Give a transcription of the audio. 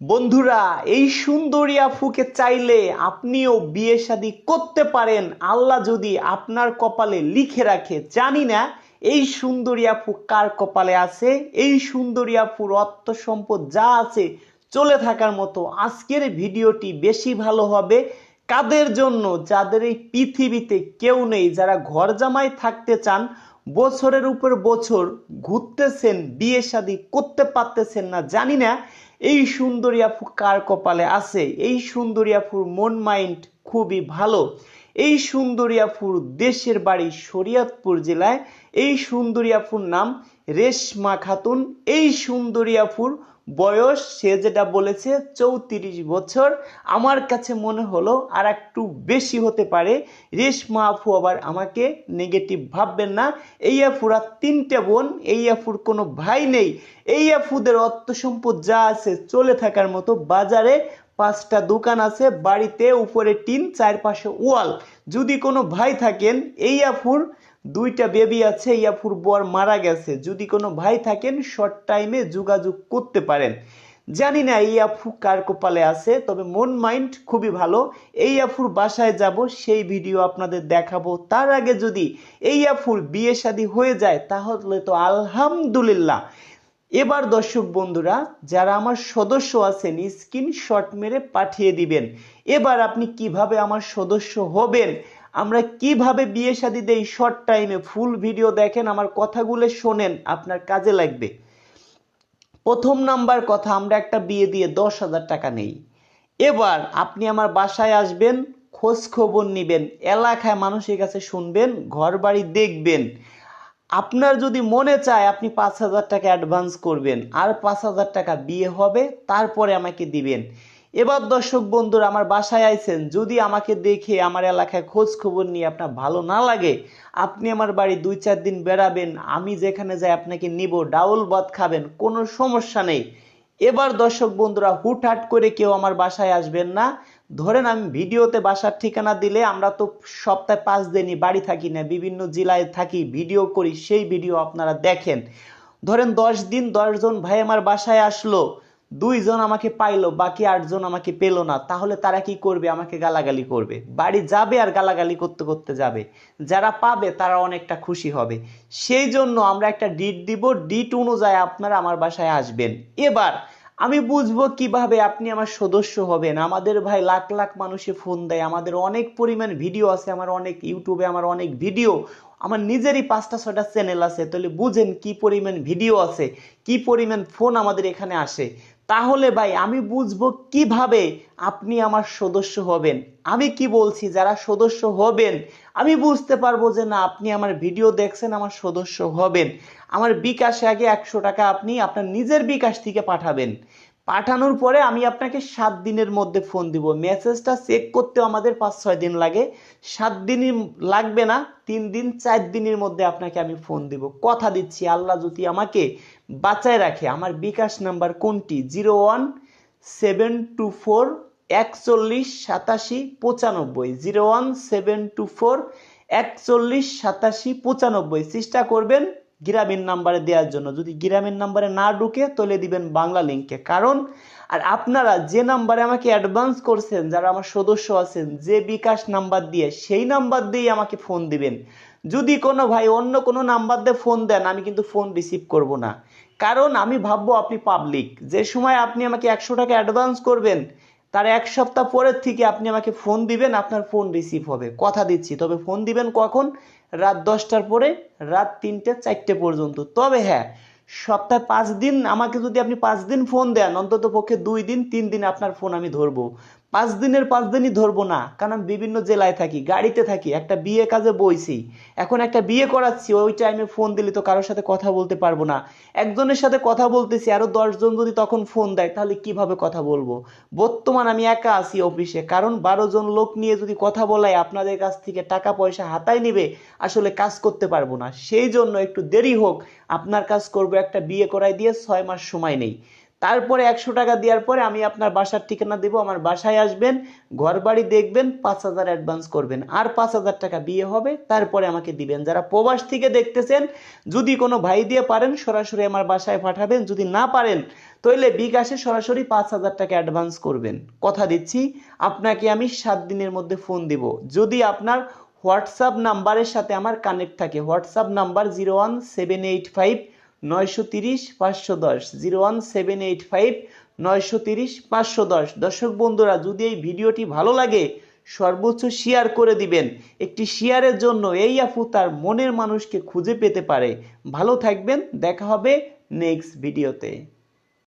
বন্ধুরা, এই সুন্দরী আফুকে চাইলে আপনিও বিয়ে শাদী করতে পারেন। আল্লাহ যদি আপনার কপালে লিখে রাখে। জানি না, এই সুন্দরী আপু কার কপালে আছে? এই সুন্দরী আপুর অর্থ সম্পদ যা আছে চলে থাকার মতো। আজকের ভিডিওটি বেশি ভালো হবে কাদের জন্য? যাদের এই পৃথিবীতে কেউ নেই, যারা ঘর জামাই থাকতে চান, বছরের উপর বছর ঘুরতেছেন, বিয়ে শাদী করতে পারতেছেন না, জানি না। এই সুন্দরী আপু কার কপালে আছে? এই সুন্দরী আপুর মন মাইন্ড খুবই ভালো। এই সুন্দরী আপুর দেশের বাড়ি শরিয়তপুর জেলায়। এই সুন্দরী আপুর নাম রেশমা খাতুন। এই সুন্দরী আপুর বয়স, সে যেটা বলেছে, চৌত্রিশ বছর। আমার কাছে মনে হলো আর একটু বেশি হতে পারে। রেশমা আপু আবার আমাকে নেগেটিভ ভাববেন না। এই আফুর তিনটে বোন, এই আফুর কোনো ভাই নেই। এই আফুদের অর্থ সম্পদ যা আছে, চলে থাকার মতো বাজারে পাঁচটা দোকান আছে, বাড়িতে উপরে টিন, চারপাশে ওয়াল। যদি কোনো ভাই থাকেন, এই আফুর দুইটা বেবি আছে এই আফুর বর মারা গেছে। যদি কোনো ভাই থাকেন শর্ট টাইমে যোগাযোগ করতে পারেন। জানি না এই আফু কার কপালে আছে, তবে মন মাইন্ড খুবই ভালো। এই আফুর বাসায় যাব, সেই ভিডিও আপনাদের দেখাবো। তার আগে যদি এই আফুর বিয়ে শাদী হয়ে যায়, তাহলে তো আলহামদুলিল্লাহ। এবার দর্শক বন্ধুরা, যারা আমার সদস্য আছেন স্ক্রিনশট মেরে পাঠিয়ে দিবেন। এবার আপনি কীভাবে আমার সদস্য হবেন? আমরা কীভাবে বিয়ে শাদী দেই শর্ট টাইমে ফুল ভিডিও দেখেন, আমার কথাগুলো শোনেন, আপনার কাজে লাগবে। প্রথম নাম্বার কথা, আমরা একটা বিয়ে দিয়ে দশ হাজার টাকা নেই। এবার আপনি আমার বাসায় আসবেন, খোঁজ খবর নিবেন, এলাকায় মানুষের কাছে শুনবেন ঘর বাড়ি দেখবেন। আপনার যদি মনে চায় আপনি পাঁচ হাজার টাকা অ্যাডভান্স করবেন, আর পাঁচ হাজার টাকা বিয়ে হবে, তারপরে আমাকে দিবেন। এবার দর্শক বন্ধুরা, আমার বাসায় আইছেন। যদি আমাকে দেখে আমার এলাকায় খোঁজ খবর নিয়ে আপনার ভালো না লাগে, আপনি আমার বাড়ি দুই চার দিন বেড়াবেন, আমি যেখানে যাই আপনাকে নিব, ডাউল ভাত খাবেন, কোনো সমস্যা নেই। এবার দর্শক বন্ধুরা, হুটহাট করে কেউ আমার বাসায় আসবেন না। ধরেন আমি ভিডিওতে বাসার ঠিকানা দিলে আমরা তো সপ্তাহে পাঁচ দিনই বাড়ি থাকি না, বিভিন্ন জেলায় থাকি, ভিডিও করি, সেই ভিডিও আপনারা দেখেন। ধরেন দশ দিন দশজন ভাই আমার বাসায় আসলো দুইজন আমাকে পাইলো, বাকি আটজন আমাকে পেল না। তাহলে তারা কি করবে? আমাকে গালাগালি করবে। বাড়ি যাবে আর গালাগালি করতে করতে যাবে। যারা পাবে, তারা অনেকটা খুশি হবে। সেই জন্য আমরা একটা ডিট দিব। ডিট অনুযায়ী আপনারা আমার বাসায় আসবেন। এবার আমি বুঝব কীভাবে আপনি আমার সদস্য হবেন। আমাদের ভাই লাখ লাখ মানুষে ফোন দেয়। আমাদের অনেক পরিমাণ ভিডিও আছে। আমার অনেক ইউটিউবে আমার অনেক ভিডিও আমার নিজেরই পাঁচটা ছটা চ্যানেল আছে। তাহলে বুঝেন কি পরিমাণ ভিডিও আছে, কি পরিমাণ ফোন আমাদের এখানে আসে। তাহলে ভাই আমি বুঝব কীভাবে আপনি আমার সদস্য হবেন। আমি কি বলছি? যারা সদস্য হবেন, আমি বুঝতে পারব যে না, আপনি আমার ভিডিও দেখছেন, আমার সদস্য হবেন। আমার বিকাশে আগে একশো টাকা আপনি আপনার নিজের বিকাশ থেকে পাঠাবেন। পাঠানোর পরে আমি আপনাকে সাত দিনের মধ্যে ফোন দিব। মেসেজটা চেক করতেও আমাদের পাঁচ ছয় দিন লাগে। সাত দিনই লাগবে না, তিন দিন, চার দিনের মধ্যে আপনাকে আমি ফোন দিব। কথা দিচ্ছি, আল্লাহ যদি আমাকে বাঁচায় রাখে। আমার বিকাশ নাম্বার কোনটি? Zero one seven two four একচল্লিশ সাতাশি পঁচানব্বই। Zero one seven two four একচল্লিশ সাতাশি পঁচানব্বই। চেষ্টা করবেন গ্রামীণ নাম্বারে দেওয়ার জন্য। যদি গ্রামীণ নাম্বারে না ঢুকে, তোলে দিবেন বাংলা লিঙ্কে কারণ, আর আপনারা যে নাম্বারে আমাকে অ্যাডভান্স করছেন, যারা আমার সদস্য আছেন, যে বিকাশ নাম্বার দিয়ে, সেই নাম্বার দিয়েই আমাকে ফোন দিবেন। যদি কোনো ভাই অন্য কোনো নাম্বার দিয়ে ফোন দেন, আমি কিন্তু ফোন রিসিভ করব না। কারণ আমি ভাববো আপনি পাবলিক যে সময় আপনি আমাকে একশো টাকা অ্যাডভান্স করবেন, তার এক সপ্তাহ পরের থেকে আপনি আমাকে ফোন দিবেন, আপনার ফোন রিসিভ হবে। কথা দিচ্ছি, তবে ফোন দিবেন কখন? রাত দশটার পরে, রাত তিনটে চারটে পর্যন্ত। তবে হ্যাঁ সপ্তাহে পাঁচ দিন আমাকে যদি আপনি পাঁচ দিন ফোন দেন, অন্তত পক্ষে দুই দিন, তিন দিন আপনার ফোন আমি ধরবো। পাঁচ দিনের পাঁচ দিনই ধরবো না, কারণ আমি বিভিন্ন জেলায় থাকি, গাড়িতে থাকি, একটা বিয়ে কাজে বইছি। এখন একটা বিয়ে করাচ্ছি, ওই টাইমে ফোন দিলে তো কারোর সাথে কথা বলতে পারব না। একজনের সাথে কথা বলতেছি, আরও দশজন যদি তখন ফোন দেয়, তাহলে কীভাবে কথা বলব? বর্তমান আমি একা আছি অফিসে কারণ বারো জন লোক নিয়ে যদি কথা বলাই, আপনাদের কাছ থেকে টাকা পয়সা হাতায় নিবে, আসলে কাজ করতে পারব না। সেই জন্য একটু দেরি হোক, আপনার কাজ করব একটা বিয়ে করাই দিয়ে ছয় মাস সময় নেই। তারপরে একশো টাকা দেওয়ার পরে আমি আপনার বাসার ঠিকানা দেবো, আমার বাসায় আসবেন ঘর বাড়ি দেখবেন, পাঁচ হাজার অ্যাডভান্স করবেন। আর পাঁচ হাজার টাকা বিয়ে হবে, তারপরে আমাকে দিবেন। যারা প্রবাস থেকে দেখতেছেন, যদি কোনো ভাই দিয়ে পারেন, সরাসরি আমার বাসায় পাঠাবেন। যদি না পারেন তাহলে বিকাশে সরাসরি পাঁচ হাজার টাকা অ্যাডভান্স করবেন। কথা দিচ্ছি, আপনাকে আমি সাত দিনের মধ্যে ফোন দিব। যদি আপনার হোয়াটসঅ্যাপ নাম্বারের সাথে আমার কানেক্ট থাকে, WhatsApp number zero one seven eight five নয়শো তিরিশ, পাঁচশো দশ, zero one seven eight five, নয়শো তিরিশ, পাঁচশো দশ। দর্শক বন্ধুরা, যদি এই ভিডিওটি ভালো লাগে, সর্বোচ্চ শেয়ার করে দিবেন। একটি শেয়ারের জন্য এই আফু তার মনের মানুষকে খুঁজে পেতে পারে। ভালো থাকবেন, দেখা হবে নেক্সট ভিডিওতে